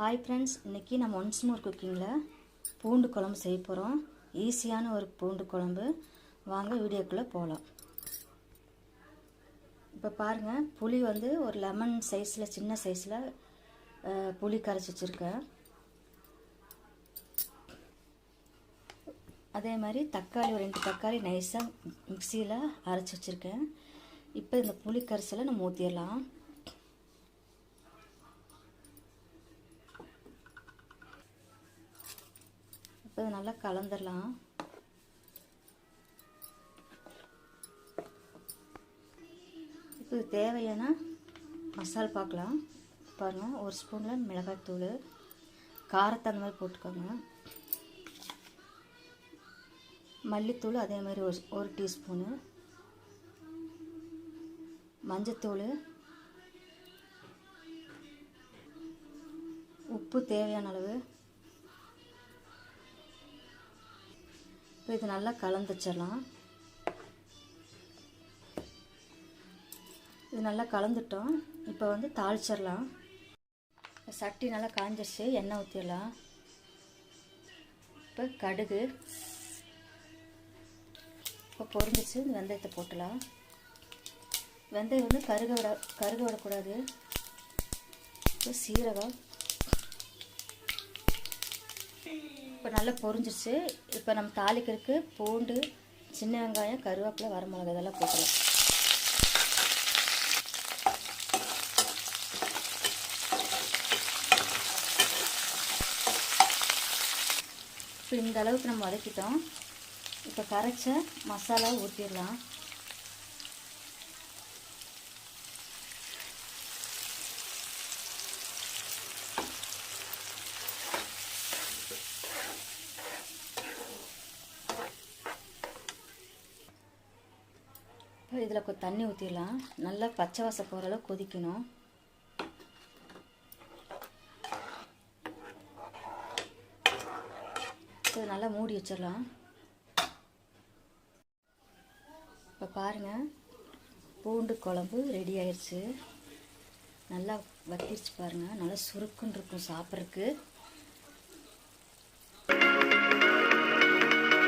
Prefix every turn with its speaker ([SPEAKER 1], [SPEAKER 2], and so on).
[SPEAKER 1] Hi friends இன்றைக்கி நம்ம once more குக்கிங்கில் பூண்டு குழம்பு செய்ய போகிறோம் ஈஸியான ஒரு பூண்டு குழம்பு. வாங்க வீடியோக்குள்ளே போகலாம் இப்போ பாருங்கள் புளி வந்து ஒரு லெமன் சைஸில் சின்ன சைஸில் புளி கரைச்சி வச்சுருக்கேன். அதே மாதிரி தக்காளி ஒரு ரெண்டு தக்காளி நைஸாக மிக்சியில் அரைச்சி வச்சுருக்கேன். இப்போ இந்த புளி கரைசலை நம்ம ஊற்றிடலாம் இதை நல்லா கலந்துடலாம் இப்போ தேவையான மசால் பார்க்கலாம். பாருங்கள் ஒரு ஸ்பூனில் மிளகாய்த்தூள் காரத்தை அந்த மாதிரி போட்டுக்கோங்க. மல்லித்தூள் அதே மாதிரி ஒரு ஒரு டீஸ்பூனு. மஞ்சத்தூள். உப்பு தேவையான அளவு. இப்போ இது நல்லா கலந்துச்சிடலாம் இது நல்லா கலந்துட்டோம். இப்போ வந்து தாளிச்சிடலாம். சட்டி நல்லா காஞ்சிருச்சு எண்ணெய் ஊற்றிடலாம் இப்போ கடுகு. இப்போ பொறிஞ்சிச்சு வெந்தயத்தை போட்டலாம். வெந்தயம் வந்து கருக விட கருக விடக்கூடாது இப்போ சீரகம். இப்போ நல்லா பொரிஞ்சிருச்சு. இப்போ நம்ம தாளிக்கிறதுக்கு பூண்டு சின்ன வெங்காயம் கருவேப்பிலை வரமிளகு இதெல்லாம் போட்டுக்கலாம் இப்போ இந்த அளவுக்கு நம்ம வதக்கிட்டோம். இப்போ கரைச்ச மசாலாவை ஊற்றிடலாம் இப்போ இதில் கொஞ்சம் தண்ணி ஊற்றிடலாம் நல்லா பச்சை வாசம் போகிற அளவு கொதிக்கணும். இது நல்லா மூடி வச்சிடலாம். இப்போ பாருங்கள் பூண்டு குழம்பு ரெடி ஆயிடுச்சு நல்லா வத்திருச்சு பாருங்கள் நல்லா சுருக்குன்னு இருக்கும் சாப்பிட்றதுக்கு.